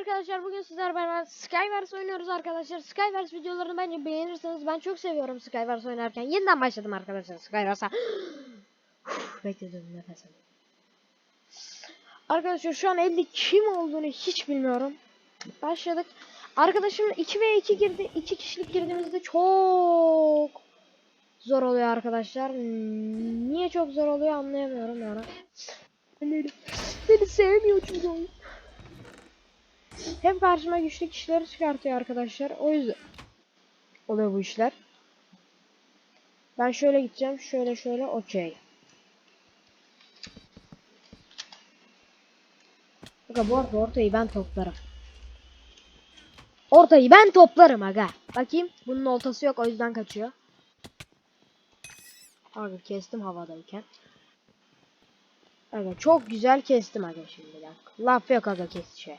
arkadaşlar bugün sizlerle beraber Skywars oynuyoruz arkadaşlar. Skywars videolarını bence beğenirseniz ben çok seviyorum Skywars oynarken. Yeniden başladım arkadaşlar Skywars'a. Bekledim nefes alayım. Arkadaşlar şu an elde kim olduğunu hiç bilmiyorum. Başladık. Arkadaşım 2 ve 2 girdi. 2 kişilik girdiğimizde çok zor oluyor arkadaşlar. Niye çok zor oluyor anlayamıyorum yani. Beni sevmiyor çünkü Hem karşıma güçlü kişileri çıkartıyor arkadaşlar. O yüzden oluyor bu işler. Ben şöyle gideceğim. Şöyle şöyle okey. Aga bu arada ortayı ben toplarım. Ortayı ben toplarım aga. Bakayım. Bunun oltası yok o yüzden kaçıyor. Aga kestim havadayken. Aga çok güzel kestim aga şimdi. Laf yok aga kesişe.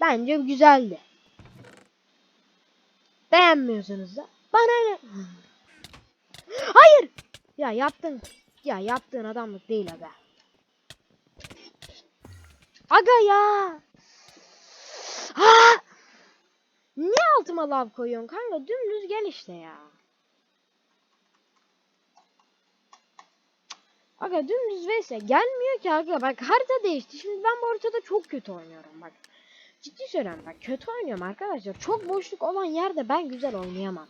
Bence güzeldi. Beğenmiyorsanız da bana ne? Hayır. Ya yaptın. Ya yaptığın adamlık değil aga. Aga ya. Ha! Niye altıma lav koyuyorsun kanka? Dümdüz gel işte ya. Aga dümdüz vs gelmiyor ki aga bak harita değişti. Şimdi ben bu haritada çok kötü oynuyorum bak. Ciddi söylüyorum bak kötü oynuyorum arkadaşlar. Çok boşluk olan yerde ben güzel oynayamam.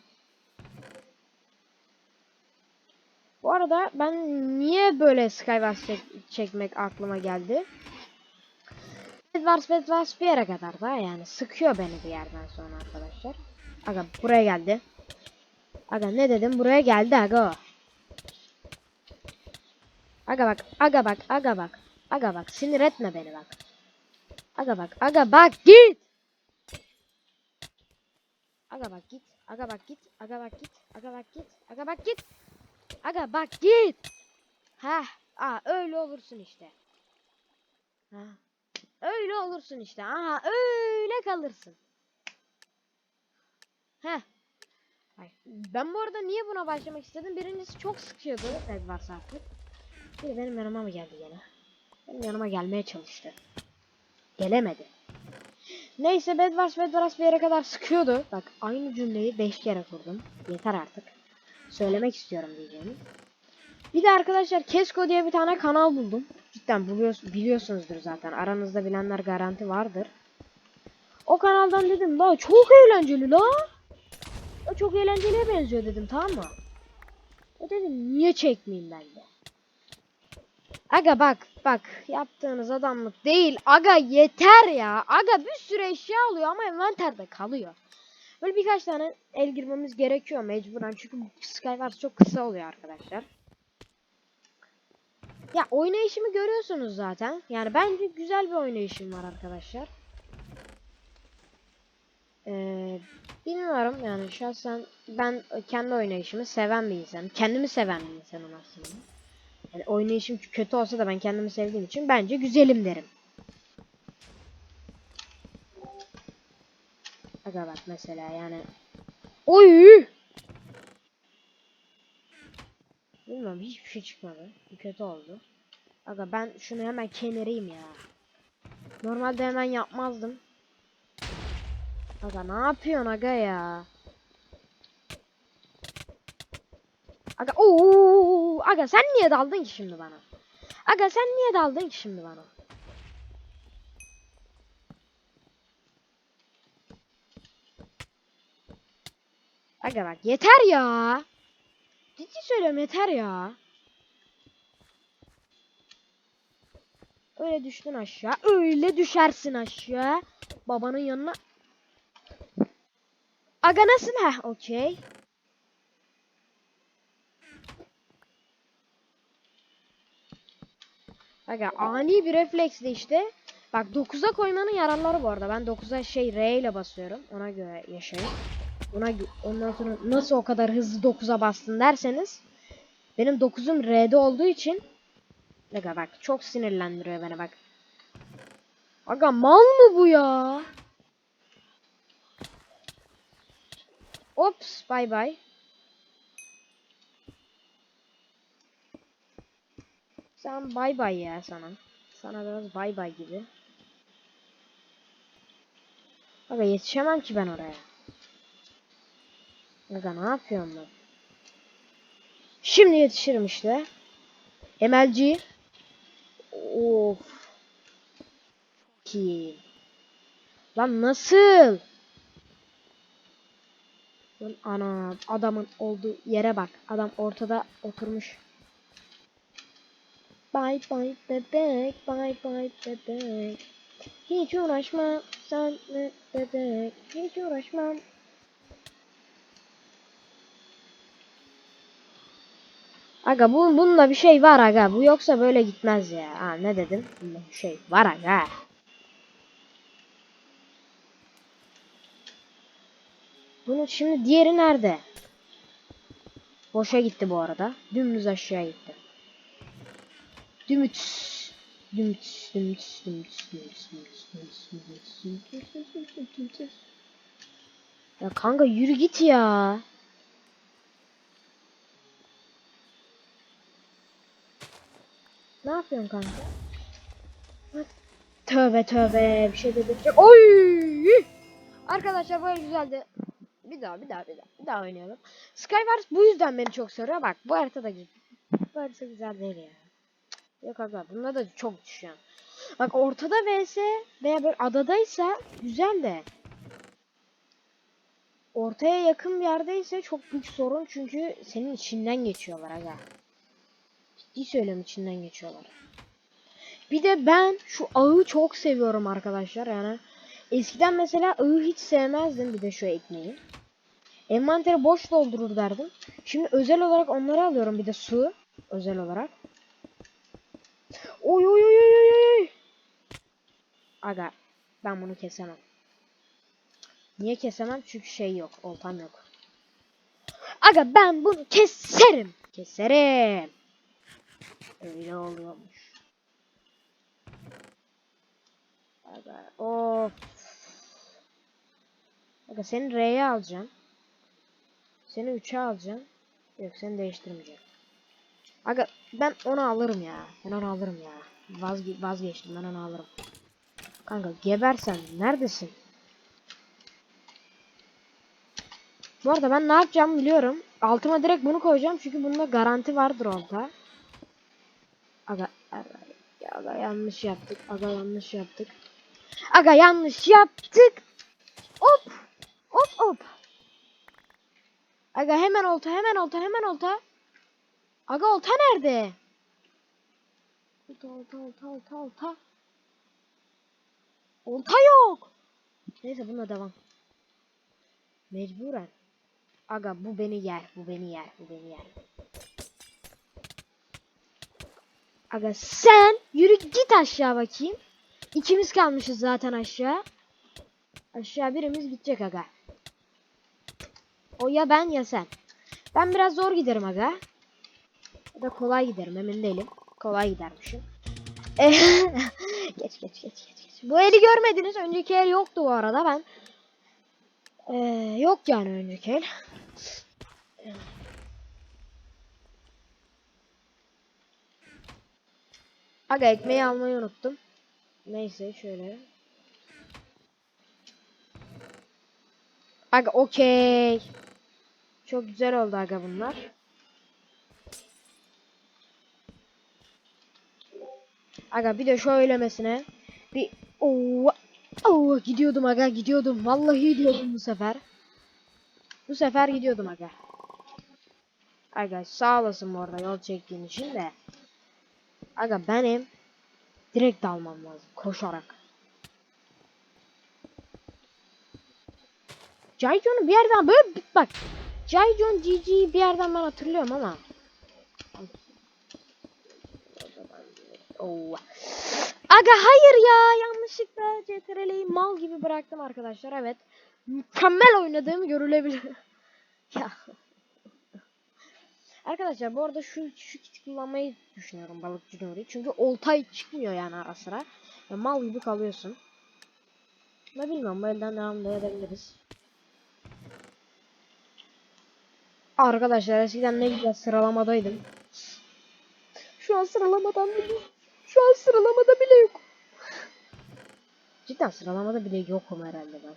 Bu arada ben niye böyle Skywars çek çekmek aklıma geldi? Bedwars Bedwars bir yere kadar da yani sıkıyor beni bir yerden sonra arkadaşlar. Aga buraya geldi. Aga ne dedim buraya geldi aga o. Aga bak aga bak aga bak. Aga bak sinir etme beni bak. Aga bak aga bak git. Aga bak git. Aga bak git. Aga bak git. Aga bak git. Aga bak git. Aga bak git. Heh. Aa öyle olursun işte. Ha. Öyle olursun işte. Aha öyle kalırsın. Heh. Ay, ben bu arada niye buna başlamak istedim? Birincisi çok sıkıyordu Bedwars artık. Bir benim yanıma mı geldi gene? Benim yanıma gelmeye çalıştı. Gelemedi. Neyse Bedwars Bedwars bir yere kadar sıkıyordu. Bak aynı cümleyi 5 kere kurdum. Yeter artık. Söylemek istiyorum diyeceğimi. Bir de arkadaşlar Kesko diye bir tane kanal buldum. Cidden buluyorsun, biliyorsunuzdur zaten. Aranızda bilenler garanti vardır. O kanaldan dedim la çok eğlenceli la. La çok eğlenceliye benziyor dedim tamam mı? O dedim niye çekmeyeyim ben de. Aga bak bak yaptığınız adamlık değil. Aga yeter ya. Aga bir sürü eşya alıyor ama envanterde kalıyor. Böyle birkaç tane el girmemiz gerekiyor mecburen. Çünkü Skywars çok kısa oluyor arkadaşlar. Ya oynayışımı görüyorsunuz zaten. Yani bence güzel bir oynayışım var arkadaşlar. Ee, bilmiyorum yani şahsen ben kendi oynayışımı seven bir insanım. Kendimi seven bir insanım aslında. Yani oynayışım kötü olsa da ben kendimi sevdiğim için bence güzelim derim. Aga bak mesela yani. Oy! Bilmiyorum hiçbir şey çıkmadı. Bu kötü oldu. Aga ben şunu hemen kemireyim ya. Normalde hemen yapmazdım. Aga ne yapıyorsun aga ya? Aga ooo aga sen niye daldın ki şimdi bana? Aga sen niye daldın ki şimdi bana? Aga bak yeter ya. Ciddi söylüyorum yeter ya. Öyle düştün aşağı. Öyle düşersin aşağı. Babanın yanına. Aga nasıl? Heh okey. Aga ani bir refleksle işte. Bak 9'a koymanın yararları bu arada. Ben 9'a şey R ile basıyorum. Ona göre yaşayın. Gö- ondan sonra nasıl o kadar hızlı 9'a bastın derseniz benim 9'um R'de olduğu için Aga bak çok sinirlendiriyor beni bak. Aga mal mı bu ya? Ops bay bay. Sen bay bay ya sana. Sana biraz bay bay gibi. Aga yetişemem ki ben oraya. Aga ne yapıyorum ben? Şimdi yetişirim işte. MLG. Of. Çok iyi. Lan nasıl? Lan ana adamın olduğu yere bak. Adam ortada oturmuş. Bye bye bebek, bye bye bebek. Hiç uğraşma senle bebek, hiç uğraşmam. Aga bu bunda bir şey var aga. Bu yoksa böyle gitmez ya. Ha ne dedim? Bunda bir şey var aga. Bunun şimdi diğeri nerede? Boşa gitti bu arada. Dümdüz aşağı gitti. Dümüts. Dümüts, dümüts, dümüts, dümüts, dümüts, dümüts, dümüts, dümüts, dümüts, dümüts, dümüts. Ya kanka yürü git ya. Ne yapıyorsun kanka? Tövbe tövbe bir şey dedirtecek. Oy! Arkadaşlar böyle güzeldi. Bir daha bir daha bir daha bir daha oynayalım. Skywars bu yüzden beni çok sarıyor. Bak bu harita da güzel. Bu harita güzel değil ya. Yok aga bunda da çok düşüyor. Bak ortada vs veya böyle adadaysa güzel de. Ortaya yakın bir yerdeyse çok büyük sorun çünkü senin içinden geçiyorlar aga. Ciddi söylüyorum içinden geçiyorlar. Bir de ben şu ağı çok seviyorum arkadaşlar yani. Eskiden mesela ağı hiç sevmezdim bir de şu ekmeği. Envanteri boş doldurur derdim. Şimdi özel olarak onları alıyorum bir de su özel olarak. Oy oy oy oy oy. Aga ben bunu kesemem. Niye kesemem? Çünkü şey yok. Oltam yok. Aga ben bunu keserim. Keserim. Öyle oluyormuş. Aga of. Aga seni R'ye alacağım. Seni 3'e alacağım. Yok seni değiştirmeyeceğim. Aga ben onu alırım ya. Ben onu alırım ya. Vazge vazgeçtim ben onu alırım. Kanka gebersen neredesin? Bu arada ben ne yapacağımı biliyorum. Altıma direkt bunu koyacağım çünkü bunda garanti vardır orada. Aga, aga, aga yanlış yaptık. Aga yanlış yaptık. Aga yanlış yaptık. Hop. Hop hop. Aga hemen olta hemen olta hemen olta. Aga olta nerede? Olta olta olta olta olta. Olta yok. Neyse bununla devam. Mecburen. Aga bu beni yer, bu beni yer, bu beni yer. Aga sen yürü git aşağı bakayım. İkimiz kalmışız zaten aşağı. Aşağı birimiz gidecek aga. O ya ben ya sen. Ben biraz zor giderim aga. Ya da kolay giderim emin değilim. Kolay gidermişim. Geç geç geç geç. geç. Bu eli görmediniz. Önceki el yoktu bu arada ben. Ee, yok yani önceki el. Aga ekmeği almayı unuttum. Neyse şöyle. Aga okey. Çok güzel oldu aga bunlar. Aga bir de şöylemesine bir Oo, gidiyordum aga gidiyordum. Vallahi gidiyordum bu sefer. Bu sefer gidiyordum aga. Aga sağ olasın bu yol çektiğin için de. Aga benim direkt dalmam lazım koşarak. Jaijon'u bir yerden böyle bak. Jaijon GG'yi bir yerden ben hatırlıyorum ama. Oo. Aga hayır ya yanlışlıkla CTRL'yi mal gibi bıraktım arkadaşlar evet. Mükemmel oynadığım görülebilir. ya. Arkadaşlar bu arada şu şu kit kullanmayı düşünüyorum balıkçı Nuri. Çünkü oltay çıkmıyor yani ara sıra. Ya mal gibi kalıyorsun. Ne bilmiyorum bu elden devam edebiliriz. Arkadaşlar eskiden ne güzel sıralamadaydım. Şu an sıralamadan bile şu an sıralamada bile yok. Cidden sıralamada bile yokum herhalde ben.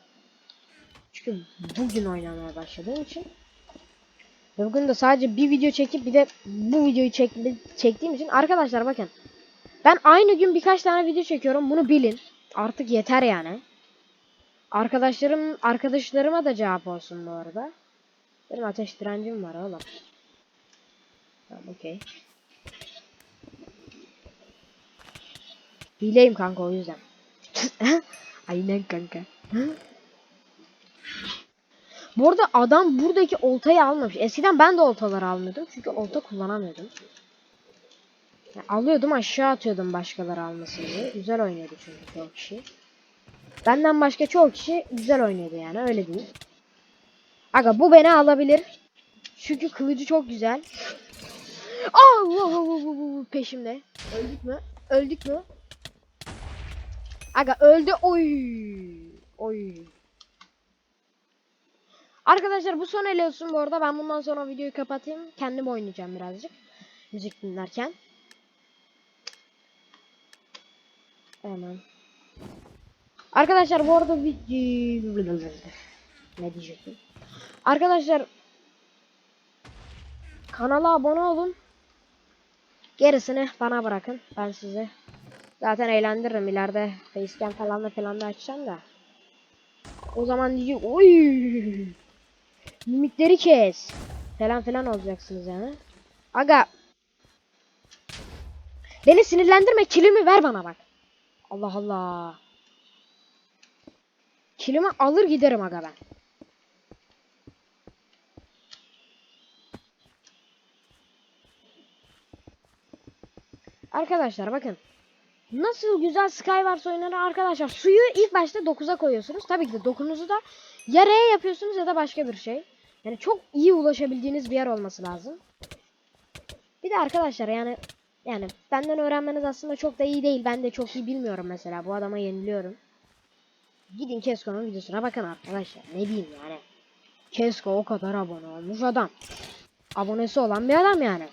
Çünkü bugün oynamaya başladığım için. Bugün de sadece bir video çekip bir de bu videoyu çek çektiğim için arkadaşlar bakın. Ben aynı gün birkaç tane video çekiyorum. Bunu bilin. Artık yeter yani. Arkadaşlarım arkadaşlarıma da cevap olsun bu arada. Benim ateş direncim var oğlum. Tamam okey. Hileyim kanka o yüzden. Aynen kanka. Bu arada adam buradaki oltayı almamış. Eskiden ben de oltaları almıyordum. Çünkü olta kullanamıyordum. Yani alıyordum aşağı atıyordum başkaları almasın diye. Güzel oynuyordu çünkü çoğu kişi. Benden başka çoğu kişi güzel oynuyordu yani öyle değil. Aga bu beni alabilir. Çünkü kılıcı çok güzel. Allah Allah peşimde. Öldük mü? Öldük mü? Aga öldü. Oy. Oy. Arkadaşlar bu son ele olsun bu arada. Ben bundan sonra videoyu kapatayım. Kendim oynayacağım birazcık. Müzik dinlerken. Hemen. Arkadaşlar bu arada video... Ne diyecektim? Arkadaşlar kanala abone olun. Gerisini bana bırakın. Ben sizi zaten eğlendiririm. İleride facecam falan da falan da açacağım da. O zaman diyecek oy mimikleri kes falan falan olacaksınız yani. Aga beni sinirlendirme kilimi ver bana bak. Allah Allah. Kilimi alır giderim aga ben. Arkadaşlar bakın. Nasıl güzel Skywars oyunları arkadaşlar. Suyu ilk başta 9'a koyuyorsunuz. Tabii ki de 9'unuzu da ya R yapıyorsunuz ya da başka bir şey. Yani çok iyi ulaşabildiğiniz bir yer olması lazım. Bir de arkadaşlar yani yani benden öğrenmeniz aslında çok da iyi değil. Ben de çok iyi bilmiyorum mesela. Bu adama yeniliyorum. Gidin Kesko'nun videosuna bakın arkadaşlar. Ne diyeyim yani. Kesko o kadar abone olmuş adam. Abonesi olan bir adam yani.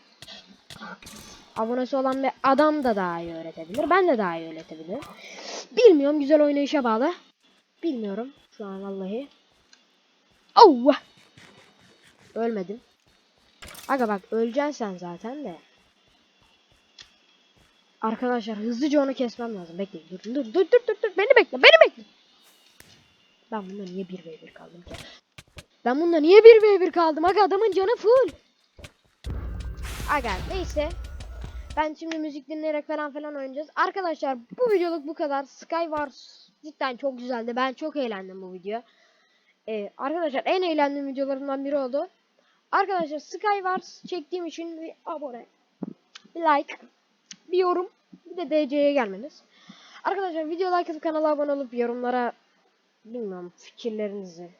Abonesi olan bir adam da daha iyi öğretebilir. Ben de daha iyi öğretebilirim. Bilmiyorum güzel oynayışa bağlı. Bilmiyorum şu an vallahi. Oh! Ölmedim. Aga bak öleceksin sen zaten de. Arkadaşlar hızlıca onu kesmem lazım. Bekleyin. Dur dur dur dur dur dur. Beni bekle. Beni bekle. Ben bunda niye 1v1 kaldım? Ben bunda niye 1v1 kaldım? Aga adamın canı full. Aga neyse. Ben şimdi müzik dinleyerek falan falan oynayacağız. Arkadaşlar bu videoluk bu kadar. Skywars cidden çok güzeldi. Ben çok eğlendim bu video. Ee, arkadaşlar en eğlendiğim videolarımdan biri oldu. Arkadaşlar Skywars çektiğim için bir abone, bir like, bir yorum, bir de DC'ye gelmeniz. Arkadaşlar video like atıp kanala abone olup yorumlara bilmiyorum fikirlerinizi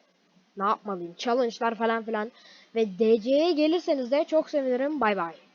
ne yapmalıyım, challenge'lar falan filan ve DC'ye gelirseniz de çok sevinirim. Bay bay.